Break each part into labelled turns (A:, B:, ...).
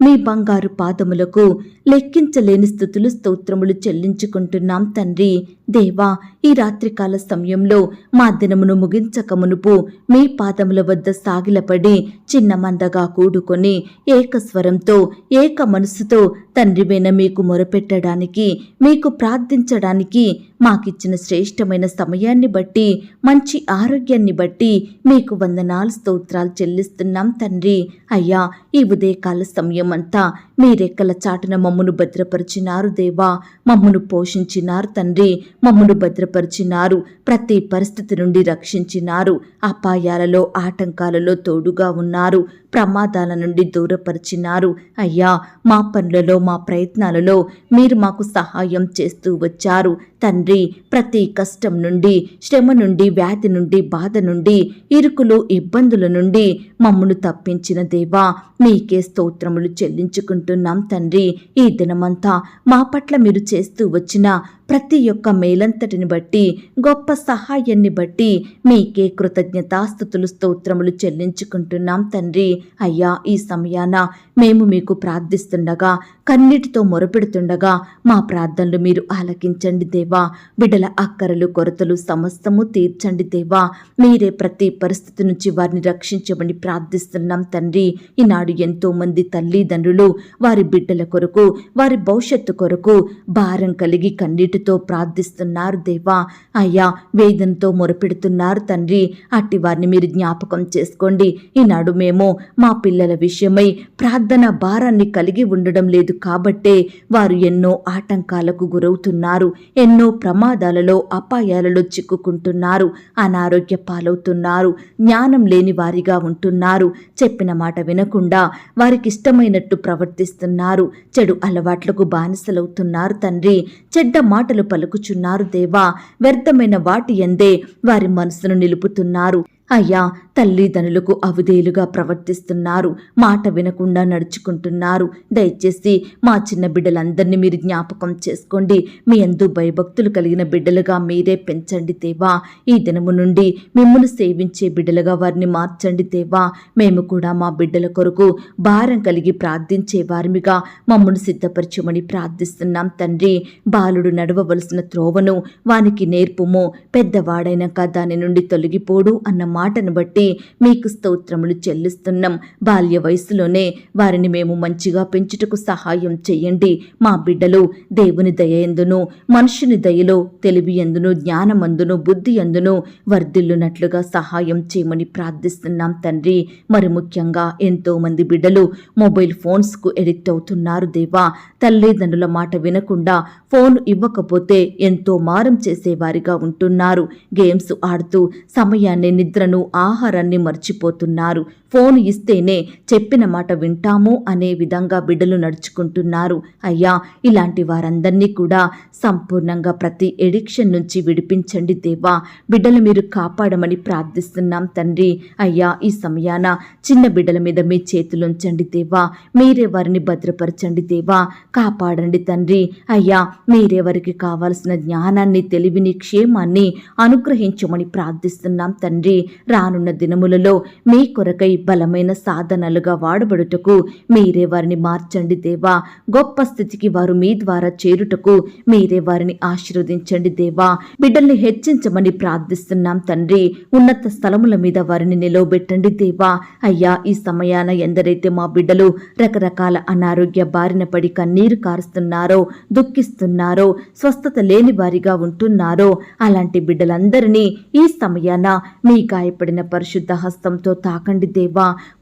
A: మీ బంగారు పాదములకు లెక్కించలేని స్థుతులు స్తోత్రములు చెల్లించుకుంటున్నాం తండ్రి. దేవా ఈ రాత్రికాల సమయంలో మా దినమును ముగించక మునుపు మీ పాదముల వద్ద సాగిలపడి చిన్న మందగా కూడుకొని ఏకస్వరంతో ఏక మనసుతో తండ్రివైన మీకు మొరపెట్టడానికి మీకు ప్రార్థించడానికి మాకిచ్చిన శ్రేష్టమైన సమయాన్ని బట్టి మంచి ఆరోగ్యాన్ని బట్టి మీకు వందనాలు స్తోత్రాలు చెల్లిస్తున్నాం తండ్రి. అయ్యా ఈ ఉదయకాల సమయం అంతా మీ రెక్కల చాటున మమ్మను భద్రపరిచినారు దేవా. మమ్మును పోషించినారు తండ్రి. మమ్మను భద్రపరిచినారు ప్రతి పరిస్థితి నుండి రక్షించినారు. అపాయాలలో ఆటంకాలలో తోడుగా ఉన్నారు. ప్రమాదాల నుండి దూరపరిచినారు. అయ్యా మా పనులలో మా ప్రయత్నాలలో మీరు మాకు సహాయం చేస్తూ వచ్చారు. తండ్రి ప్రతి కష్టం నుండి శ్రమ నుండి వ్యాధి నుండి బాధ నుండి ఇరుకులు ఇబ్బందుల నుండి మమ్మను తప్పించిన దేవా మీకే స్తోత్రములు చెల్లించుకుంటున్నాం తండ్రి. ఈ దినమంతా మా పట్ల మీరు చేస్తూ వచ్చిన ప్రతి ఒక్క మేలంతటిని బట్టి గొప్ప సహాయాన్ని బట్టి మీకే కృతజ్ఞతాస్థుతులు స్తోత్రములు చెల్లించుకుంటున్నాం తండ్రి. అయ్యా ఈ సమయాన మేము మీకు ప్రార్థిస్తుండగా కన్నీటితో మొరపెడుతుండగా మా ప్రార్థనలు మీరు ఆలకించండి దేవా. బిడ్డల అక్కరలు కొరతలు సమస్తము తీర్చండి దేవా. మీరే ప్రతి పరిస్థితి నుంచి వారిని రక్షించమని ప్రార్థిస్తున్నాం తండ్రి. ఈనాడు ఎంతో మంది తల్లిదండ్రులు వారి బిడ్డల కొరకు వారి భవిష్యత్తు కొరకు భారం కలిగి కన్నీటితో ప్రార్థిస్తున్నారు దేవా. అయ్యా వేదనతో మొరపెడుతున్నారు తండ్రి. అట్టి వారిని మీరు జ్ఞాపకం చేసుకోండి. ఈనాడు మేము మా పిల్లల విషయమై ప్రార్థన భారాన్ని కలిగి ఉండడం లేదు కాబట్టే వారు ఎన్నో ఆటంకాలకు గురవుతున్నారు. ఎన్నో ప్రమాదాలలో అపాయాలలో చిక్కుకుంటున్నారు. అనారోగ్య పాలవుతున్నారు. జ్ఞానం లేని వారిగా ఉంటున్నారు. చెప్పిన మాట వినకుండా వారికి ఇష్టమైనట్టు ప్రవర్తిస్తున్నారు. చెడు అలవాట్లకు బానిసలవుతున్నారు తండ్రి. చెడ్డ మాట మాటలు పలుకుచున్నారు దేవా వ్యర్థమైన వాటి ఎందే వారి మనసును నిలుపుతున్నారు. అయ్యా తల్లిదండ్రులకు అవిధేయులుగా ప్రవర్తిస్తున్నారు. మాట వినకుండా నడుచుకుంటున్నారు. దయచేసి మా చిన్న బిడ్డలందరినీ మీరు జ్ఞాపకం చేసుకోండి. మీ అందు భయభక్తులు కలిగిన బిడ్డలుగా మీరే పెంచండి దేవా. ఈ దినము నుండి మిమ్మల్ని సేవించే బిడ్డలుగా వారిని మార్చండి దేవా. మేము కూడా మా బిడ్డల కొరకు భారం కలిగి ప్రార్థించే వారిమిగా మమ్మల్ని సిద్ధపరచమని ప్రార్థిస్తున్నాం తండ్రి. బాలుడు నడవవలసిన త్రోవను వానికి నేర్పుము. పెద్దవాడైనాక దాని నుండి తొలగిపోడు అన్న మాటను బట్టి మీకు స్తోత్రములు చెల్లిస్తున్నాం. బాల్య వయసులోనే వారిని మేము మంచిగా పెంచుటకు సహాయం చేయండి. మా బిడ్డలు దేవుని దయ ఎందును మనుషుని దయలో తెలివి ఎందును జ్ఞానమందును బుద్ధి ఎందును వర్ధిల్లునట్లుగా సహాయం చేయమని ప్రార్థిస్తున్నాం తండ్రి. మరి ముఖ్యంగా ఎంతో మంది బిడ్డలు మొబైల్ ఫోన్స్కు ఎడిక్ట్ అవుతున్నారు దేవా. తల్లిదండ్రుల మాట వినకుండా ఫోన్ ఇవ్వకపోతే ఎంతో మారం చేసేవారిగా ఉంటున్నారు. గేమ్స్ ఆడుతూ సమయాన్ని నిద్రను ఆహారాన్ని మర్చిపోతున్నారు ఫోన్ ఇస్తేనే చెప్పిన మాట వింటాము అనే విధంగా బిడ్డలు నడుచుకుంటున్నారు. అయ్యా ఇలాంటి వారందరినీ కూడా సంపూర్ణంగా ప్రతి ఎడిక్షన్ నుంచి విడిపించండి దేవా. బిడ్డలు మీరు కాపాడమని ప్రార్థిస్తున్నాం తండ్రి. అయ్యా ఈ సమయాన చిన్న బిడ్డల మీద మీ చేతులుంచండి దేవా. మీరే వారిని భద్రపరచండి దేవా. కాపాడండి తండ్రి. అయ్యా మీరే వారికి కావాల్సిన జ్ఞానాన్ని తెలివిని క్షేమాన్ని అనుగ్రహించమని ప్రార్థిస్తున్నాం తండ్రి. రానున్న దినములలో మీ కొరకై బలమైన సాధనలుగా వాడబడుటకు మీరే వారిని మార్చండి దేవా. గొప్ప స్థితికి వారు మీ ద్వారా చేరుటకు మీరే వారిని ఆశీర్వదించండి దేవా. బిడ్డల్ని హెచ్చించమని ప్రార్థిస్తున్నాం తండ్రి. ఉన్నత స్థలముల మీద వారిని నిలవబెట్టండి దేవా. అయ్యా ఈ సమయాన ఎందరైతే మా బిడ్డలు రకరకాల అనారోగ్య బారిన పడి కన్నీరు కారుస్తున్నారో దుఃఖిస్తున్నారో స్వస్థత లేని వారిగా ఉంటున్నారో అలాంటి బిడ్డలందరినీ ఈ సమయాన మీ గాయపడిన పరిశుద్ధ హస్తంతో తాకండి దేవా.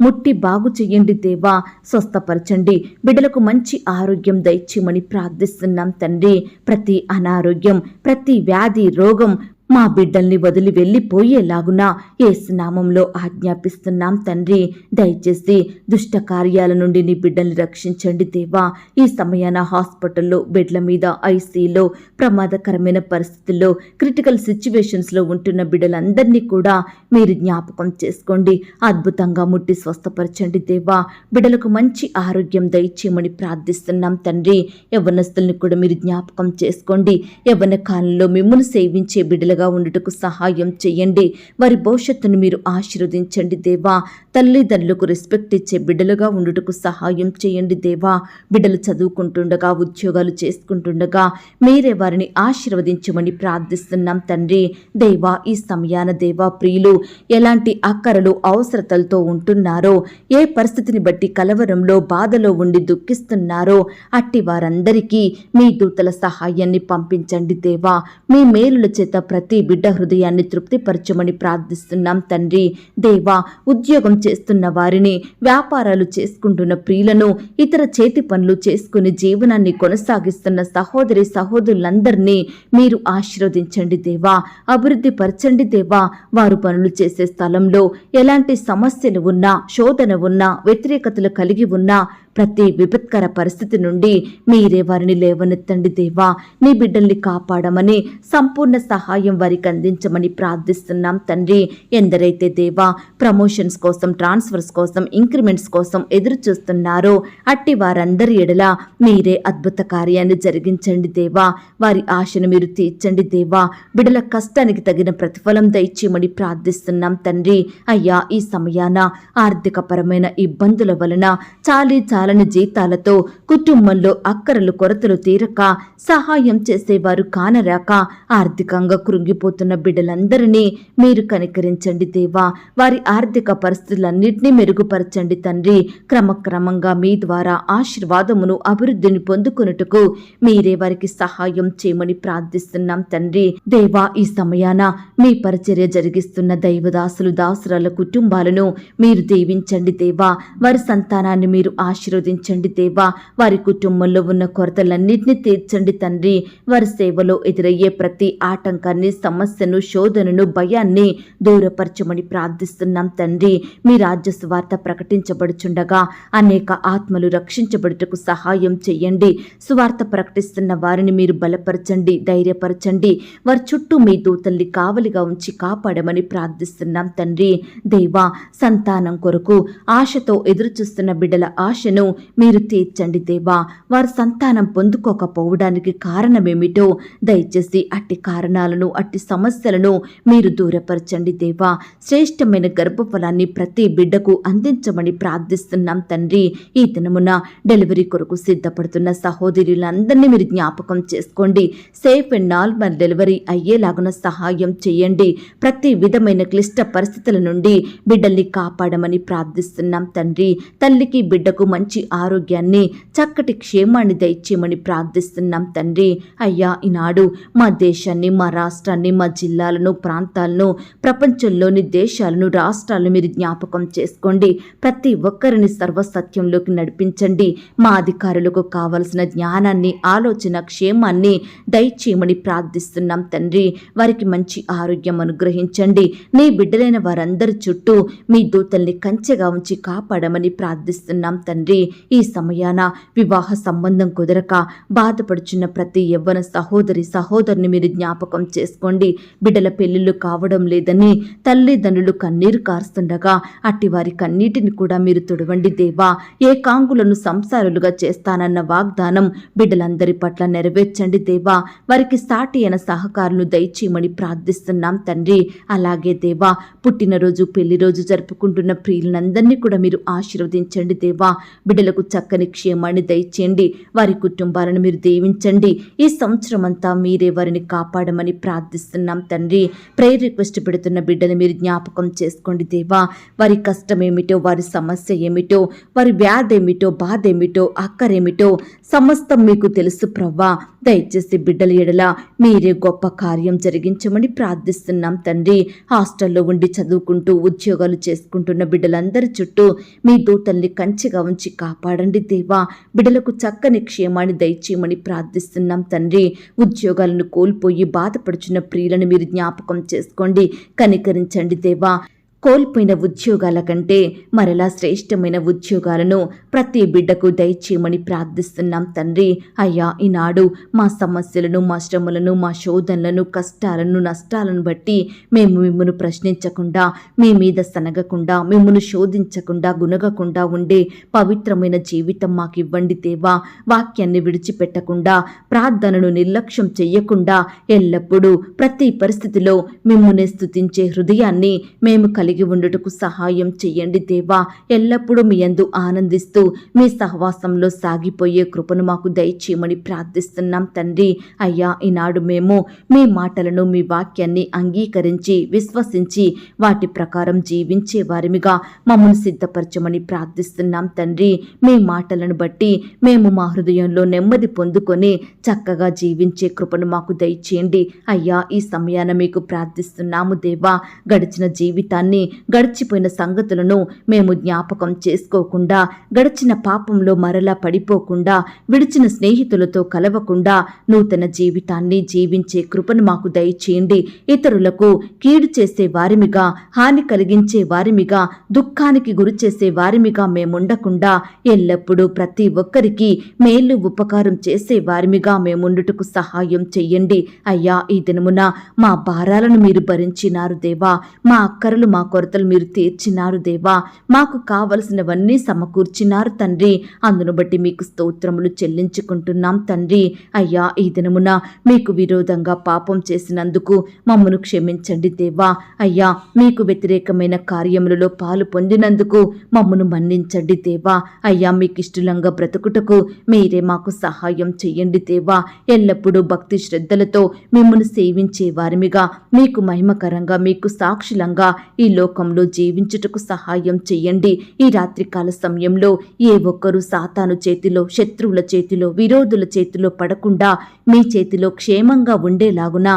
A: ముట్టి బాగు చెయ్యండి దేవా స్వస్థపరచండి. బిడ్డలకు మంచి ఆరోగ్యం దయచేయమని ప్రార్థిస్తున్నాం తండ్రి. ప్రతి అనారోగ్యం ప్రతి వ్యాధి రోగం మా బిడ్డల్ని వదిలి వెళ్ళిపోయేలాగున ఏసునామంలో ఆజ్ఞాపిస్తున్నాం తండ్రి. దయచేసి దుష్ట కార్యాల నుండి నీ బిడ్డల్ని రక్షించండి దేవా. ఈ సమయాన హాస్పిటల్లో బెడ్ల మీద ఐసీలో ప్రమాదకరమైన పరిస్థితుల్లో క్రిటికల్ సిచ్యువేషన్స్లో ఉంటున్న బిడ్డలందరినీ కూడా మీరు జ్ఞాపకం చేసుకోండి. అద్భుతంగా ముట్టి స్వస్థపరచండి దేవా. బిడ్డలకు మంచి ఆరోగ్యం దయచేయమని ప్రార్థిస్తున్నాం తండ్రి. యవ్వనస్తుల్ని కూడా మీరు జ్ఞాపకం చేసుకోండి. యవ్వన కాలంలో మిమ్మల్ని సేవించే బిడ్డలుగా ఉండుటకు సహాయం చేయండి. వారి భవిష్యత్తును మీరు ఆశీర్వదించండి దేవా. తల్లిదండ్రులకు రెస్పెక్ట్ ఇచ్చే బిడ్డలుగా ఉండుటకు సహాయం చేయండి దేవా. బిడ్డలు చదువుకుంటుండగా ఉద్యోగాలు చేసుకుంటుండగా మీరే వారిని ఆశీర్వదించమని ప్రార్థిస్తున్నాం తండ్రి. దేవా ఈ సమయాన దేవా ప్రియులు ఎలాంటి అక్కరలు అవసరతలతో ఉంటున్నారో ఏ పరిస్థితిని బట్టి కలవరంలో బాధలో ఉండి దుఃఖిస్తున్నారో అట్టి వారందరికీ మీ దూతల సహాయాన్ని పంపించండి దేవా. మీ మేలుల చేత ప్రతి బిడ్డ హృదయాన్ని తృప్తిపరచమని ప్రార్థిస్తున్నాం తండ్రి. దేవా ఉద్యోగం చేస్తున్న వారిని వ్యాపారాలు చేసుకుంటున్న ప్రియులను ఇతర చేతి పనులు చేసుకుని జీవనాన్ని కొనసాగిస్తున్న సహోదరి సహోదరులందరినీ మీరు ఆశీర్వదించండి దేవా. అభివృద్ధి పరచండి దేవా. వారు పనులు చేసే స్థలంలో ఎలాంటి సమస్యలు ఉన్నా శోధన ఉన్నా వ్యతిరేకతలు కలిగి ఉన్నా ప్రతి విపత్కర పరిస్థితి నుండి మీరే వారిని లేవనెత్తండి దేవా. నీ బిడ్డల్ని కాపాడమని సంపూర్ణ సహాయం వారికి అందించమని ప్రార్థిస్తున్నాం తండ్రి. ఎందరైతే దేవా ప్రమోషన్స్ కోసం ట్రాన్స్ఫర్స్ కోసం ఇంక్రిమెంట్స్ కోసం ఎదురు చూస్తున్నారో అట్టి వారందరి ఎడల మీరే అద్భుత కార్యాన్ని జరిగించండి దేవా. వారి ఆశను మీరు తీర్చండి దేవా. బిడల కష్టానికి తగిన ప్రతిఫలం దయచేయమని ప్రార్థిస్తున్నాం తండ్రి. అయ్యా ఈ సమయాన ఆర్థికపరమైన ఇబ్బందుల వలన చాలీ చాలని జీతాలతో కుటుంబంలో అక్కరలు కొరతలు తీరక సహాయం చేసేవారు కానరాక ఆర్థికంగా కృంగిపోతున్న బిడ్డలందరినీ మీరు కనికరించండి దేవా. వారి ఆర్థిక పరిస్థితులన్నింటినీ మెరుగుపరచండి తండ్రి. క్రమక్రమంగా మీ ద్వారా ఆశీర్వాదమును అభివృద్ధిని పొందుకొనుటకు మీరే వారికి సహాయం చేయమని ప్రార్థిస్తున్నాం తండ్రి. దేవా ఈ సమయాన మీ పరిచర్య జరిగిస్తున్న దైవదాసులు దాసురాల కుటుంబాలను మీరు దీవించండి దేవా. వారి సంతానాన్ని మీరు ఆశీర్వదించండి దేవా. వారి కుటుంబంలో ఉన్న కొరతలన్నింటినీ తీర్చండి తండ్రి. వారి సేవలో ఎదురయ్యే ప్రతి ఆటంకాన్ని సమస్యను శోధనను భయాన్ని దూరపరచమని ప్రార్థిస్తున్నాం తండ్రి. మీ రాజ్య స్వార్థ ప్రకటించబడుచుండగా అనేక ఆత్మలు రక్షించబడుటకు సహాయం చేయండి స్వార్థ ప్రకటిస్తున్న వారిని మీరు బలపరచండి ధైర్యపరచండి. వారి చుట్టూ మీ దూతల్ని కావలిగా ఉంచి కాపాడమని ప్రార్థిస్తున్నాం తండ్రి. దేవా సంతానం కొరకు ఆశతో ఎదురుచూస్తున్న బిడ్డల ఆశను మీరు తీర్చండి దేవా వారు సంతానం పొందుకోకపోవడానికి కారణమేమిటో దయచేసి అట్టి కారణాలను అట్టి సమస్యలను మీరు దూరపరచండి దేవా. శ్రేష్టమైన గర్భఫలాన్ని ప్రతి బిడ్డకు అందించమని ప్రార్థిస్తున్నాం తండ్రి. ఈ దినమున డెలివరీ కొరకు సిద్ధపడుతున్న సహోదరులందరినీ మీరు జ్ఞాపకం చేసుకోండి. సేఫ్ అండ్ నార్మల్ డెలివరీ అయ్యేలాగున సహాయం చేయండి. ప్రతి విధమైన క్లిష్ట పరిస్థితుల నుండి బిడ్డల్ని కాపాడమని ప్రార్థిస్తున్నాం తండ్రి. తల్లికి బిడ్డకు మంచి మంచి ఆరోగ్యాన్ని చక్కటి క్షేమాన్ని దయచేయమని ప్రార్థిస్తున్నాం తండ్రి. అయ్యా ఈనాడు మా దేశాన్ని మా రాష్ట్రాన్ని మా జిల్లాలను ప్రాంతాలను ప్రపంచంలోని దేశాలను రాష్ట్రాలను మీరు జ్ఞాపకం చేసుకోండి. ప్రతి ఒక్కరిని సర్వసత్యంలోకి నడిపించండి. మా అధికారులకు కావలసిన జ్ఞానాన్ని ఆలోచన క్షేమాన్ని దయచేయమని ప్రార్థిస్తున్నాం తండ్రి. వారికి మంచి ఆరోగ్యం అనుగ్రహించండి. నీ బిడ్డలైన వారందరి చుట్టూ మీ దూతల్ని కంచెగా ఉంచి కాపాడమని ప్రార్థిస్తున్నాం తండ్రి. ఈ సమయాన వివాహ సంబంధం కుదరక బాధపడుచున్న ప్రతి యవ్వన సహోదరి సహోదరుని మీరు జ్ఞాపకం చేసుకోండి. బిడ్డల పెళ్ళిళ్ళు కావడం లేదని తల్లిదండ్రులు కన్నీరు కారుస్తుండగా అట్టి వారి కన్నీటిని కూడా మీరు తుడవండి దేవా. ఏకాంగులను సంసారులుగా చేస్తానన్న వాగ్దానం బిడ్డలందరి పట్ల నెరవేర్చండి దేవా. వారికి సాటి అయిన సహకారులు దయచేయమని ప్రార్థిస్తున్నాం తండ్రి. అలాగే దేవా పుట్టినరోజు పెళ్ళి రోజు జరుపుకుంటున్న ప్రియులందరినీ కూడా మీరు ఆశీర్వదించండి దేవా. బిడ్డలకు చక్కని క్షేమాన్ని దయచేయండి. వారి కుటుంబాలను మీరు దీవించండి. ఈ సంవత్సరం అంతా మీరే వారిని కాపాడమని ప్రార్థిస్తున్నాం తండ్రి. ప్రేయర్ రిక్వెస్ట్ పెడుతున్న బిడ్డలు మీరు జ్ఞాపకం చేసుకోండి దేవా. వారి కష్టం ఏమిటో వారి సమస్య ఏమిటో వారి వ్యాధి ఏమిటో బాధ ఏమిటో అక్కరేమిటో సమస్తం మీకు తెలుసు ప్రవ్వా. దయచేసి బిడ్డల ఎడల మీరే గొప్ప కార్యం జరిగించమని ప్రార్థిస్తున్నాం తండ్రి. హాస్టల్లో ఉండి చదువుకుంటూ ఉద్యోగాలు చేసుకుంటున్న బిడ్డలందరి చుట్టూ మీ దూతల్ని కంచిగా ఉంచి కాపాడండి దేవా. బిడలకు చక్కని క్షేమాన్ని దయచేయమని ప్రార్థిస్తున్నాం తండ్రి. ఉద్యోగాలను కోల్పోయి బాధపడుచున్న ప్రియులను మీరు జ్ఞాపకం చేసుకోండి. కనికరించండి దేవా. కోల్పోయిన ఉద్యోగాల కంటే మరలా శ్రేష్టమైన ఉద్యోగాలను ప్రతి బిడ్డకు దయచేయమని ప్రార్థిస్తున్నాం తండ్రి. అయ్యా ఈనాడు మా సమస్యలను మా శ్రమలను మా శోధనలను కష్టాలను నష్టాలను బట్టి మేము మిమ్మల్ని ప్రశ్నించకుండా మీ మీద సనగకుండా మిమ్మల్ని శోధించకుండా గునగకుండా ఉండే పవిత్రమైన జీవితం మాకు ఇవ్వండి దేవా. వాక్యాన్ని విడిచిపెట్టకుండా ప్రార్థనను నిర్లక్ష్యం చెయ్యకుండా ఎల్లప్పుడూ ప్రతి పరిస్థితిలో మిమ్మల్ని స్థుతించే హృదయాన్ని మేము కలిగి కలిగి ఉండుటకు సహాయం చెయ్యండి దేవా. ఎల్లప్పుడూ మీ అందు ఆనందిస్తూ మీ సహవాసంలో సాగిపోయే కృపను మాకు దయచేయమని ప్రార్థిస్తున్నాం తండ్రి. అయ్యా ఈనాడు మేము మీ మాటలను మీ వాక్యాన్ని అంగీకరించి విశ్వసించి వాటి ప్రకారం జీవించే వారిమిగా మమ్మల్ని సిద్ధపరచమని ప్రార్థిస్తున్నాం తండ్రి. మీ మాటలను బట్టి మేము మా హృదయంలో నెమ్మది పొందుకొని చక్కగా జీవించే కృపను మాకు దయచేయండి. అయ్యా ఈ సమయాన మీకు ప్రార్థిస్తున్నాము దేవా. గడిచిన జీవితాన్ని గడిచిపోయిన సంగతులను మేము జ్ఞాపకం చేసుకోకుండా గడిచిన పాపంలో మరలా పడిపోకుండా విడిచిన స్నేహితులతో కలవకుండా నూతన జీవితాన్ని జీవించే కృపను మాకు దయచేయండి. ఇతరులకు కీడు చేసే వారిమిగా హాని కలిగించే వారిమిగా దుఃఖానికి గురి చేసే వారిమిగా మేముండకుండా ఎల్లప్పుడూ ప్రతి ఒక్కరికి మేలు ఉపకారం చేసే వారిమిగా మేముండుటకు సహాయం చెయ్యండి అయ్యా ఈ దినమున మా భారాలను మీరు భరించినారు దేవా. మా అక్కరలు మా కొరతలు మీరు తీర్చినారు దేవా. మాకు కావలసినవన్నీ సమకూర్చినారు తండ్రి. అందును బట్టి మీకు స్తోత్రములు చెల్లించుకుంటున్నాం తండ్రి. అయ్యా ఈ దినమున మీకు విరోధంగా పాపం చేసినందుకు మమ్మను క్షమించండి దేవా. అయ్యా మీకు వ్యతిరేకమైన కార్యములలో పాలు పొందినందుకు మమ్మను మన్నించండి దేవా. అయ్యా మీకు ఇష్టలంగా బ్రతుకుటకు మీరే మాకు సహాయం చెయ్యండి దేవా. ఎల్లప్పుడూ భక్తి శ్రద్ధలతో మిమ్మల్ని సేవించే వారిమిగా మీకు మహిమకరంగా మీకు సాక్షులంగా ఈ లోకంలో జీవించుటకు సహాయం చెయ్యండి. ఈ రాత్రికాల సమయంలో ఏ ఒక్కరూ సాతాను చేతిలో శత్రువుల చేతిలో విరోధుల చేతిలో పడకుండా మీ చేతిలో క్షేమంగా ఉండేలాగున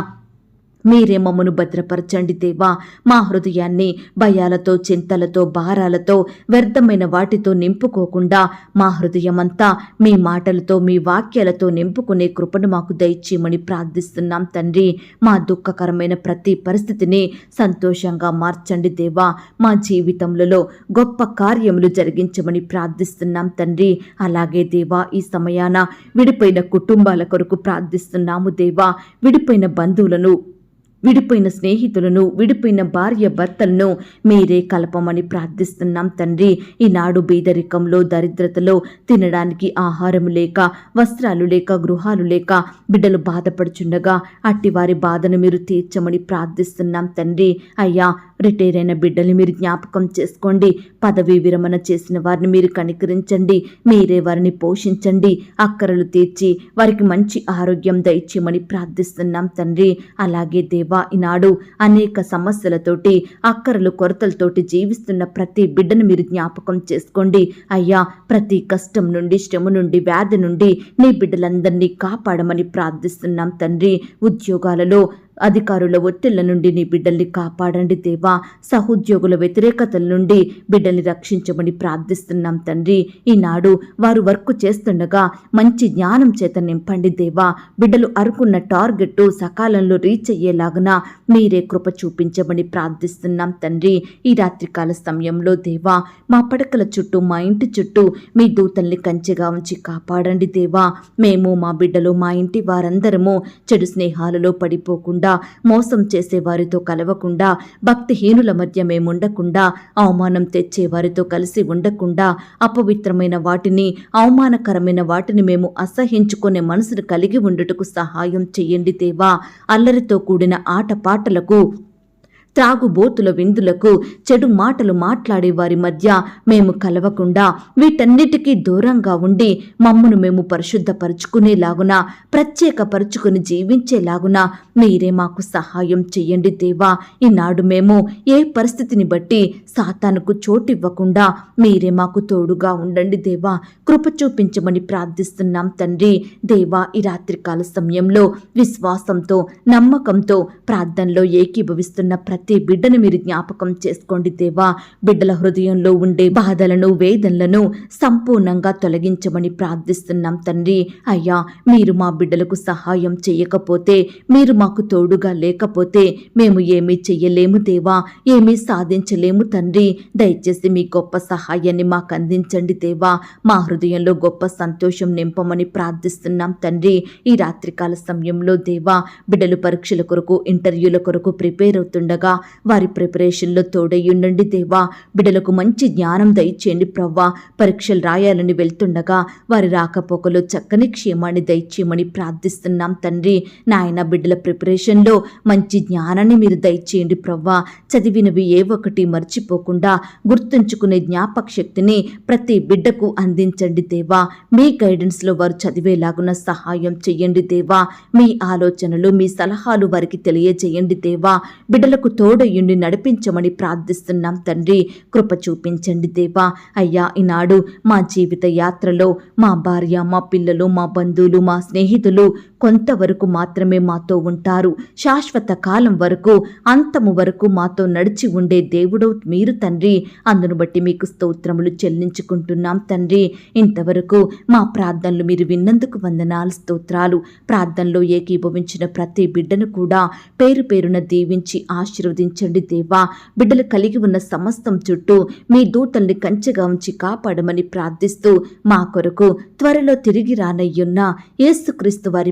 A: మీరే మమ్మను భద్రపరచండి దేవా. మా హృదయాన్ని భయాలతో చింతలతో భారాలతో వ్యర్థమైన వాటితో నింపుకోకుండా మా హృదయమంతా మీ మాటలతో మీ వాక్యాలతో నింపుకునే కృపను మాకు దయచేయమని ప్రార్థిస్తున్నాం తండ్రి. మా దుఃఖకరమైన ప్రతి పరిస్థితిని సంతోషంగా మార్చండి దేవా. మా జీవితంలో గొప్ప కార్యములు జరిగించమని ప్రార్థిస్తున్నాం తండ్రి. అలాగే దేవా ఈ సమయాన విడిపోయిన కుటుంబాల కొరకు ప్రార్థిస్తున్నాము దేవా. విడిపోయిన బంధువులను విడిపోయిన స్నేహితులను విడిపోయిన భార్య భర్తలను మీరే కలపమని ప్రార్థిస్తున్నాం తండ్రి. ఈనాడు బీదరికంలో దరిద్రతలో తినడానికి ఆహారం లేక వస్త్రాలు లేక గృహాలు లేక బిడ్డలు బాధపడుచుండగా అట్టి వారి బాధను మీరు తీర్చమని ప్రార్థిస్తున్నాం తండ్రి. అయ్యా రిటైర్ అయిన బిడ్డల్ని మీరు జ్ఞాపకం చేసుకోండి. పదవీ విరమణ చేసిన వారిని మీరు కనికరించండి. మీరే వారిని పోషించండి. అక్కరలు తీర్చి వారికి మంచి ఆరోగ్యం దయచేయమని ప్రార్థిస్తున్నాం తండ్రి. అలాగే దేవా ఈనాడు అనేక సమస్యలతోటి అక్కరలు కొరతలతోటి జీవిస్తున్న ప్రతి బిడ్డను మీరు జ్ఞాపకం చేసుకోండి. అయ్యా ప్రతి కష్టం నుండి శ్రమ నుండి వ్యాధి నుండి నీ బిడ్డలందరినీ కాపాడమని ప్రార్థిస్తున్నాం తండ్రి. ఉద్యోగాలలో అధికారుల ఒత్తిళ్ళ నుండి నీ బిడ్డల్ని కాపాడండి దేవా. సహోద్యోగుల వ్యతిరేకతల నుండి బిడ్డల్ని రక్షించమని ప్రార్థిస్తున్నాం తండ్రి. ఈనాడు వారు వర్క్ చేస్తుండగా మంచి జ్ఞానం చేత నింపండి దేవా. బిడ్డలు అరుకున్న టార్గెట్ సకాలంలో రీచ్ అయ్యేలాగున మీరే కృప చూపించమని ప్రార్థిస్తున్నాం తండ్రి. ఈ రాత్రికాల సమయంలో దేవా మా పడకల చుట్టూ మా ఇంటి చుట్టూ మీ దూతల్ని కంచెగా ఉంచి కాపాడండి దేవా. మేము మా బిడ్డలు మా ఇంటి వారందరము చెడు స్నేహాలలో పడిపోకుండా మోసం చేసే వారితో కలవకుండా భక్తిహీనుల మధ్య మేముండకుండా అవమానం తెచ్చే వారితో కలిసి ఉండకుండా అపవిత్రమైన వాటిని అవమానకరమైన వాటిని మేము అసహించుకునే మనసును కలిగి ఉండుటకు సహాయం చెయ్యండి దేవా. అల్లరితో కూడిన ఆటపాటలకు త్రాగుబోతుల విందులకు చెడు మాటలు మాట్లాడే వారి మధ్య మేము కలవకుండా వీటన్నిటికీ దూరంగా ఉండి మమ్మను మేము పరిశుద్ధపరుచుకునేలాగున ప్రత్యేకపరుచుకుని జీవించేలాగున మీరే మాకు సహాయం చెయ్యండి దేవా. ఈనాడు మేము ఏ పరిస్థితిని బట్టి సాతానుకు చోటివ్వకుండా మీరే మాకు తోడుగా ఉండండి దేవా. కృప చూపించమని ప్రార్థిస్తున్నాం తండ్రి. దేవా ఈ రాత్రికాల సమయంలో విశ్వాసంతో నమ్మకంతో ప్రార్థనలో ఏకీభవిస్తున్న ప్రతి ప్రతి బిడ్డను మీరు జ్ఞాపకం చేసుకోండి దేవా. బిడ్డల హృదయంలో ఉండే బాధలను వేదనలను సంపూర్ణంగా తొలగించమని ప్రార్థిస్తున్నాం తండ్రి. అయ్యా మీరు మా బిడ్డలకు సహాయం చేయకపోతే మీరు మాకు తోడుగా లేకపోతే మేము ఏమీ చెయ్యలేము దేవా. ఏమీ సాధించలేము తండ్రి. దయచేసి మీ గొప్ప సహాయాన్ని మాకు అందించండి దేవా. మా హృదయంలో గొప్ప సంతోషం నింపమని ప్రార్థిస్తున్నాం తండ్రి. ఈ రాత్రికాల సమయంలో దేవా బిడ్డలు పరీక్షల కొరకు ఇంటర్వ్యూల కొరకు ప్రిపేర్ అవుతుండగా వారి ప్రిపరేషన్లో తోడయ్యుండండి దేవా. బిడలకు మంచి జ్ఞానం దయచేయండి ప్రవ్వా. పరీక్షలు రాయాలని వెళ్తుండగా వారి రాకపోకలు చక్కని క్షేమాన్ని దయచేయమని ప్రార్థిస్తున్నాం తండ్రి. నాయన బిడ్డల ప్రిపరేషన్లో మంచి జ్ఞానాన్ని మీరు దయచేయండి ప్రవ్వా. చదివినవి ఏ ఒకటి మర్చిపోకుండా గుర్తుంచుకునే జ్ఞాపక శక్తిని ప్రతి బిడ్డకు అందించండి దేవా. మీ గైడెన్స్లో వారు చదివేలాగున సహాయం చేయండి దేవా. మీ ఆలోచనలు మీ సలహాలు వారికి తెలియజేయండి దేవా. బిడ్డలకు తోడయుండి నడిపించమని ప్రార్థిస్తున్నాం తండ్రి. కృప చూపించండి దేవా. అయ్యా ఈనాడు మా జీవిత యాత్రలో మా భార్య మా పిల్లలు మా బంధువులు మా స్నేహితులు కొంతవరకు మాత్రమే మాతో ఉంటారు. శాశ్వత కాలం వరకు అంతము వరకు మాతో నడిచి ఉండే దేవుడు మీరు తండ్రి. అందును బట్టి మీకు స్తోత్రములు చెల్లించుకుంటున్నాం తండ్రి. ఇంతవరకు మా ప్రార్థనలు మీరు విన్నందుకు వందనాలు స్తోత్రాలు. ప్రార్థనలో ఏకీభవించిన ప్రతి బిడ్డను కూడా పేరు పేరున దీవించి ఆశీర్వదించండి దేవా. బిడ్డలు కలిగి ఉన్న సమస్తం చుట్టూ మీ దూతల్ని కంచెగా ఉంచి కాపాడమని ప్రార్థిస్తూ మా కొరకు త్వరలో తిరిగి రానయ్యున్న యేసుక్రీస్తు వారి